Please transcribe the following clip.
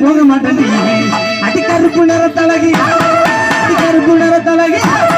போக மாட்டேன். அடி கருப்பு நிற தலகி. அடி கருப்பு நிற தலகி.